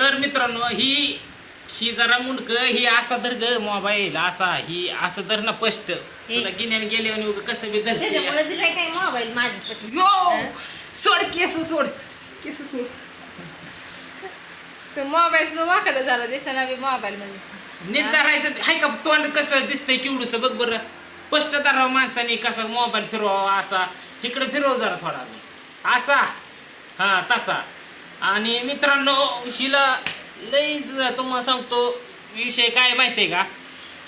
तर मित्रांनो ही ही जरा मुंडक ही असा धर ग मोबाईल असा ही असं धर ना स्पष्ट. तुला गिन्यान गेले आणि उगा कसं बी धरते त्याच्यामुळे दिलाय काय मोबाईल माझ्यापाशी? यो! सोड केस सोड. केस सोड. तो मोबाईल सुद्धा वाकडं झाला दिसना बी मोबाईल मध्ये. नीट धरायचं हाय का तोंड कसं दिसतंय किवडूस बघ बरं. स्पष्ट धरावं माणसाने कसा मोबाईल फिरवावा असा. इकडे फिरव जरा थोडा असा. हा तसा. आणि मित्रांनो हिला लईच तुम्हाला सांगतो विषय काय माहिती आहे का?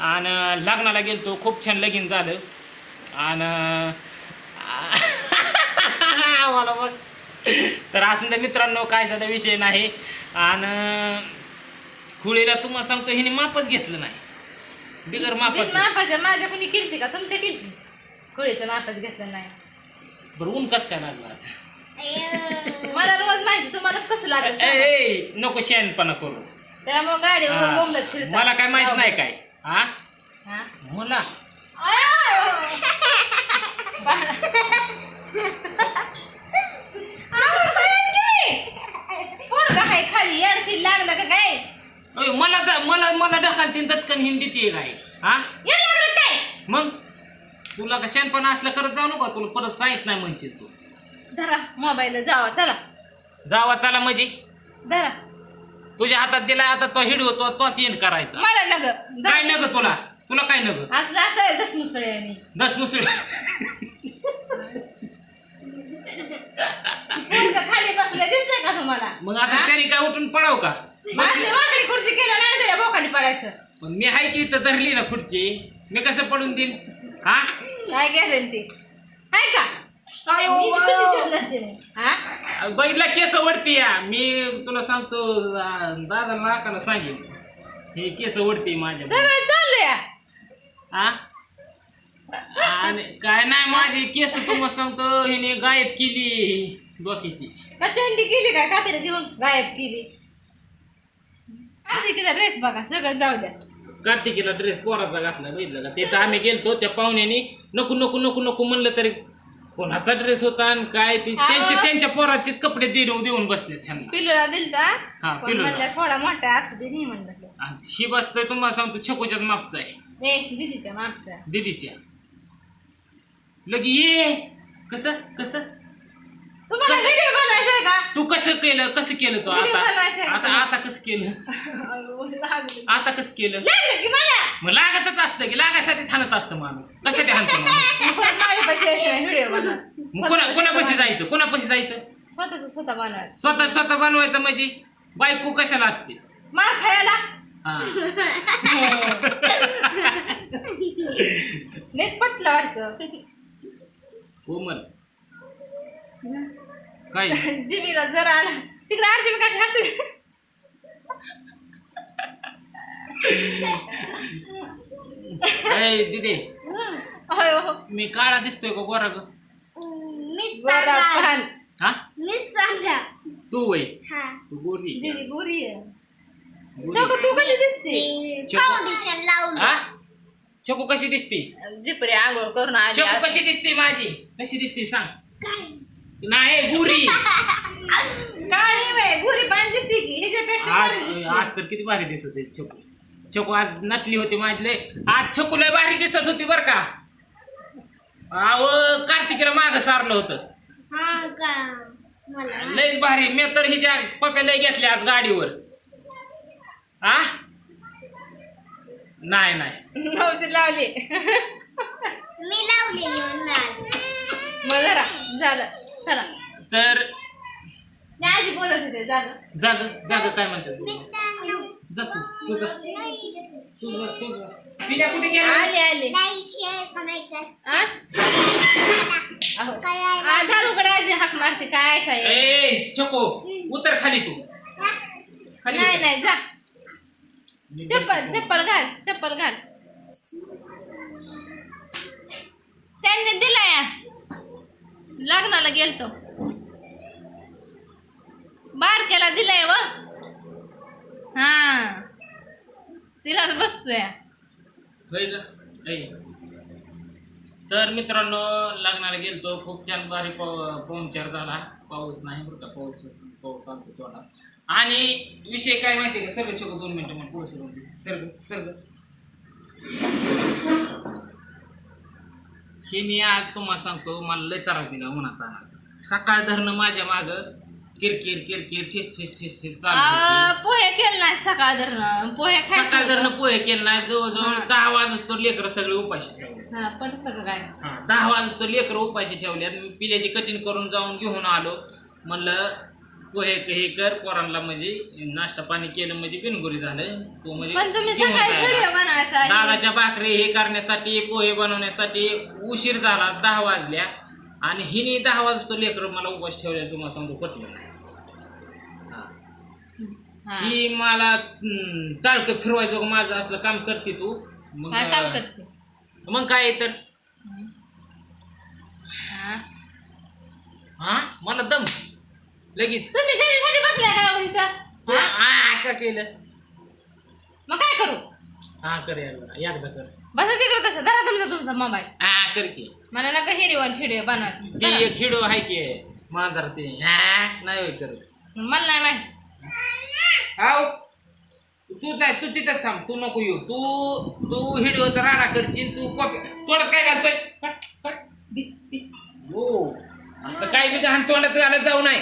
आणि लग्नाला गेलतो खूप छान लगीन झालं. आणि मला बघ. तर असून द्या मित्रांनो काय साधा विषय नाही. आणि खुळीला तुम्हाला सांगतो हिने मापच घेतलं नाही. बिगर मापाचं. मापाच्या माझ्या कोणी केलती का? तुमच्या केलती? कोळीचं मापच घेतलं नाही. बरं ऊन कस काय लागलं आज? मला रोज माहिती तुम्हालाच कसं लागेल ए, सांगा. ए, नको शहाणपणा करू. त्यामुळे गाडीवर हा. बोंबलत मला काय माहीत नाही काय. हा? हा? मला. पोरगं आहे खाली येडफीड लागलं का काय ओय, मला तर- मला मला ढकालतीन दचकन हिंदी ती काय हा? मग? तुला का शहाणपणा असला करत जाऊ नको तुला परत सांगित नाही म्हणशील तू. धरा मोबाईल जावा चला. जावा चला म्हणजे धरा. तुझ्या हातात दिला आता तो हिडो तो तोच एंड करायचा. मला नग. काय नग तुला? तुला काय नग? असलं असं दस मुसळे दस मुसळ. खाली बसले दिसतंय का तुम्हाला? मग आता हा? त्याने काय उठून पडाव का? असली वाकडी खुर्ची केलं नाही तरी बोकाडी पडायचं. पण मी हाय की इथं धरली ना खुर्ची. मी कसं पडून देईन? हा? काय गॅरंटी? आहे का? विचारलं असेल? हा? बघितला केस वडती या मी तुला सांगतो दादा नाकाला सांगेन. हे केस वडती माझ्या. सगळं चाललंय हा? आणि काय नाही माझी केस तुम्हाला सांगतो हिने गायब केली डोक्याची. का चंडी केली काय कातरी देऊन गायब केली? आधी किती ड्रेस बघा सगळं जाऊ द्या. कार्तिकीला ड्रेस पोराचा घातला बघितलं का? ते तर आम्ही गेलतो त्या पाहुण्याने नको नको नको नको म्हणलं तरी कोणाचा ड्रेस होता आणि काय ते हा. त्यांच्या त्यांच्या पोराचेच कपडे देऊन देऊन बसले त्यांना पिलूला दिलता? हा, पण पिलूला. म्हणलं थोडा मोठा असू दे नाही म्हणलं. आणि ही बसतोय तुम्हाला सांगतो छकोच्याच मापचा आहे. ए दिदीच्या मागचा. दीदीच्या. लगे ये. कसं? कसं? तुम्हाला कसं? व्हिडिओ बनायचा आहे का? तू कसं केलं? कसं केलं तू Video आता? आता कसं केलं? अहो, लागलं. आता कसं केलं? लागलं की मला? मग लागतच असतं की लागायसाठीच हाणत असतं माणूस. कशासाठी हाणतो माणूस? मग परत माझ्यापाशी यायचं व्हिडिओ बनवा मग कोणा कोणापाशी जायचं? कोणापाशी जायचं? स्वतःच स्वतः बनवायचं. स्वतः स्वतः बनवायचं म्हणजे? बायको कशाला असते? मार खायला. हा. लेच पटलं वाटतं. कोमल. काय? जिमीला जरा आला. तिकडे आरशी काय खाते ए, दिदे. होय मी काळा दिसतोय का गोरा ग? गोरा पान हा? तू वय? हा. तू गोरी दीदी गोरी आहे. गोरी. चौक तू कशी दिसते? फाउंडेशन लावलं. हा? छकू कशी दिसते? जिपरे आंघोळ करून आली छकू आता. कशी दिसते माझी? कशी दिसते सांग. काय? नाही गुरी. काळी बाई गोरी पान दिसते की? ह्याच्यापेक्षा आज गोरी दिसते. आज तर किती भारी दिसत आहे छकू छकू आज नटली होती माझी लय आज छकू लय भारी दिसत होती बर का. अव कार्तिकीला माग सारलं होतं. हा का? मला लयच भारी. मी तर हिच्या पप्या लय घेतल्या आज गाडीवर. आ? नाही नाही. नव्हती लावली. मी लावलेली म्हणणार मग जरा झालं. चला. तर आजी बोलत होते झालं जाग जाग काय म्हणतात? मी जा तू तू. आले आले लाईक शेअर कमेंट आ? अहो. करायला आ, दारूकडे आजी हाक मारते काय काय ए छको उतर खाली तू. खाली नाही उतर. नाही जा. चप्पल. चप्पल घाल चप्पल घाल. त्यांनी दिलाय. लग्नाला गेलतो. बारक्याला दिलाय व. हा. तिलाच बसतोय. होय का ऐ. तर मित्रांनो लग्नाला गेलतो. खूप छान भारी पाव पाहुणचार झाला. पाऊस नाही बरं का पाऊस पाऊस आलतो थोडा. आणि विषय काय माहिती का? सगळं छोकं दोन मिनिटं मग पुढे सुरू सर्ग सर्ग हे मी आज तुम्हाला सांगतो मला लय त्रास दिला उन्हात सकाळ धरणं माझ्या माग. किरकिर किरकिर ठिस ठिस ठिस ठिस चालू. आ, पोहे केले नाही सकाळ धरण पोहे सकाळ खायचं धरणं पोहे केलं नाही जवळजवळ हा. दहा वाजतो लेकरं सगळे उपाशी ठेवले हा पटत का काय हा, दहा वाजतो लेकरं उपाशी ठेवल्यात मी पिल्याची कटिंग करून जाऊन घेऊन आलो म्हणलं पोहे हे कर पोरांना म्हणजे नाश्ता पाणी केलं म्हणजे बिनगुरी झालं तो म्हणजे पण तुम्ही जेवण सकाळी जायला. व्हिडिओ बनवायचा आहे. दादाच्या भाकरी हे करण्यासाठी पोहे बनवण्यासाठी उशीर झाला दहा वाजल्या आणि हिने दहा वाजतो लेकर मला उपास ठेवल्या तुम्हाला सांगतो पटलं नाही. हा. ही मला टाळक फिरवायचं माझं असलं काम करते तू. मग काय काम करते? मग काय आहे तर? हा. हा? मला दम. लगेच. तुम्ही त्याच्यासाठी बसलाय का हो इथं? हा? हा? का केलं. मग काय करू? हा कर एकदा एकदा कर. बसा तिकडे तसं. धरा तुमचा तुमचा मोबाईल हा कर की. मला नका हिडिओ फिडिओ बनवायचं ते धरा. एक हिडो आहे की. मांजर ते. हा नाही होय करत. मला नाही माहिती. तू नाही तू तिथंच थांब तू नको येऊ. तू तू हिडिओचा राडा करशील तू कॉपी तोंडात काय घालतोय? Cut cut. दे, दे. हो. असं काय बी घाण तोंडात घालत जाऊ नाही.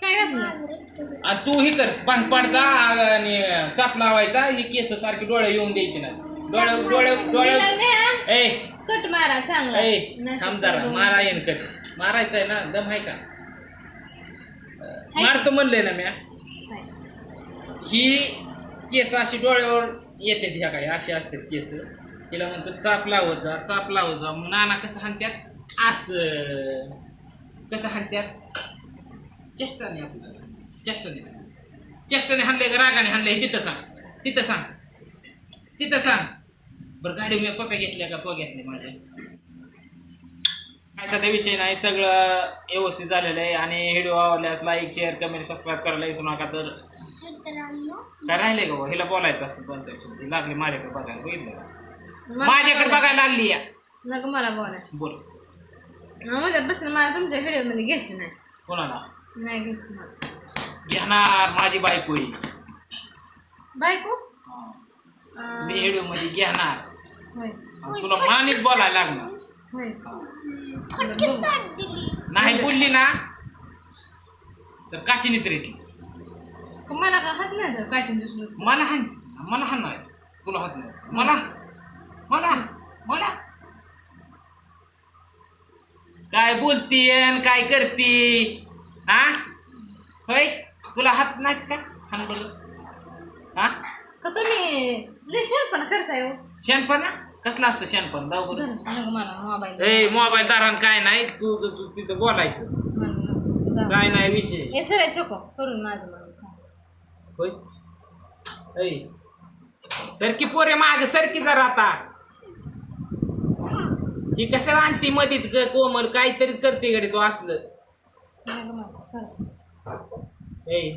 काय घातलं? आणि तू हे कर पानपाड जा आणि चाप लावायचा ही केस सारखी डोळे येऊन द्यायची ना डोळे डोळे डोळे हा? ए. कट मारा चांगला. ए नाही थांब जरा कट मारा येण कट. मारायचंय ना दम आहे का? मारतो म्हणलंय ना म्या. नाही. ही केस अशी डोळ्यावर येते ह्या काय अशी असतात केस. तिला म्हणतो चाप लावत जा चाप लावत जा. मग नाना कसं हाणत्यात? असं. कसं हाणत्यात? चेष्टाने आपल्याला चेष्टाने. चेष्टाने हाणले का रागाने हाणले तिथं सांग. तिथं सांग. तिथं सांग. बरं गाडी मी पप्या घेतल्या का? तो घेतल्या माझ्या. काय सध्या विषय नाही सगळं व्यवस्थित झालेलं आहे. आणि व्हिडिओ आवडल्यास लाईक शेअर कमेंट सबस्क्राईब करायला विसरू नका. तर काय राहिले का? हिला बोलायचं असं चार शब्द. लागली माझ्याकडे बघायला. बघितलं का? माझ्याकडे. बघायला लागली या. नका मला बोला. बोलमध्ये बसून मला तुमच्या व्हिडिओमध्ये घ्यायचं नाही. कोणाला? नाही घ्यायचं मला. घेणार माझी बायको आहे. बायको? मी व्हिडिओमध्ये घेणार. होय. आणि तुला मानीच बोलायला लागणार. होय. नाही बोलली ना तर काठीनेच रेटली. मला का हात नाही काटून दुसरं मला हान मला हान नाही. तुला हात नाही. मला मला मला. काय बोलती अन काय करती? हा होय? तुला हात नाहीच का? हान बरं हा का तुम्ही लय शेरपणा करताय हो? शहाणपणा? कसला असतं शहाणपण? जाऊ बरं. धरा, नका मला मोबाईल ए मोबाईल दारान काय नाही. तू तू- तू तिथं बोलायचं. काय नाही विषय. हे सर चोको करून माझं माझं होय. ऐ सरकी पोरे माग सरकी जरा आता. ही कशाला आणती मधीच ग कोमल? काहीतरीच करते गडे तू असलं. सर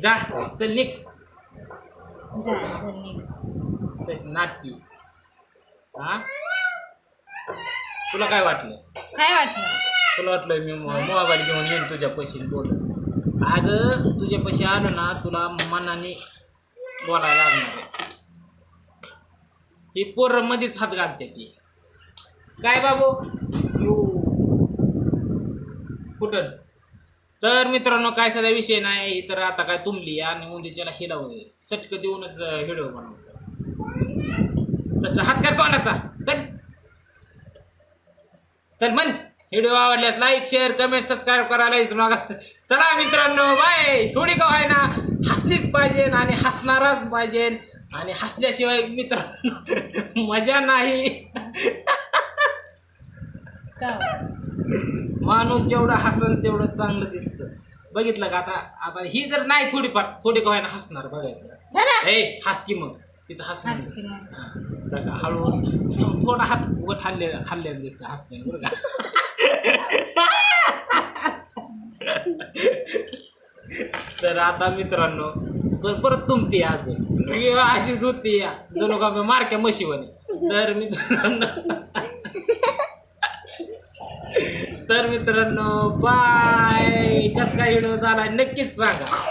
जा चल निघ. जा जा निघ. तशी नाटकी. हा? तुला काय वाटलं? काय वाटलं? तुला वाटलं मी मोबाईल घेऊन येईन तुझ्या पैसे बोल. अगं तुझ्या पैसे आलो ना तुला मनाने बोलायला लागणार आहे. ही पोरं मध्येच हात घालते ती. काय बाबू? यू. कुठं? तर मित्रांनो काय सध्या विषय नाही तर आता काय तुंबली आणि उद्याच्याला हिला वगैरे सटक देऊनच व्हिडिओ बनवतो. तसं हात करतो अंडाचा चल. चल म्हण. व्हिडिओ आवडल्यास लाईक शेअर कमेंट सबस्क्राईब करायला विसरू नका. चला मित्रांनो बाय. थोडी का आहे ना हसलीच पाहिजे आणि हसणारच पाहिजे. आणि हसल्याशिवाय मित्र मजा नाही. माणूस जेवढं हसन तेवढं चांगलं दिसतं. बघितलं का आता? आता ही जर नाही थोडीफार थोडी का ना हसणार बघायचं. ए हस की मग. तिथं हस हस की मग. हा, तर का हळू हस. थोडा हात उगत हल्ले हल्ल्यानं दिसतं हसले बरं का? तर आता मित्रांनो पर- परत तुमती अजून. अशीच होती या जणू का मारक्या म्हशीवानी तर मित्रांनो तर मित्रांनो बाय कस काय व्हिडिओ झाला नक्कीच सांगा.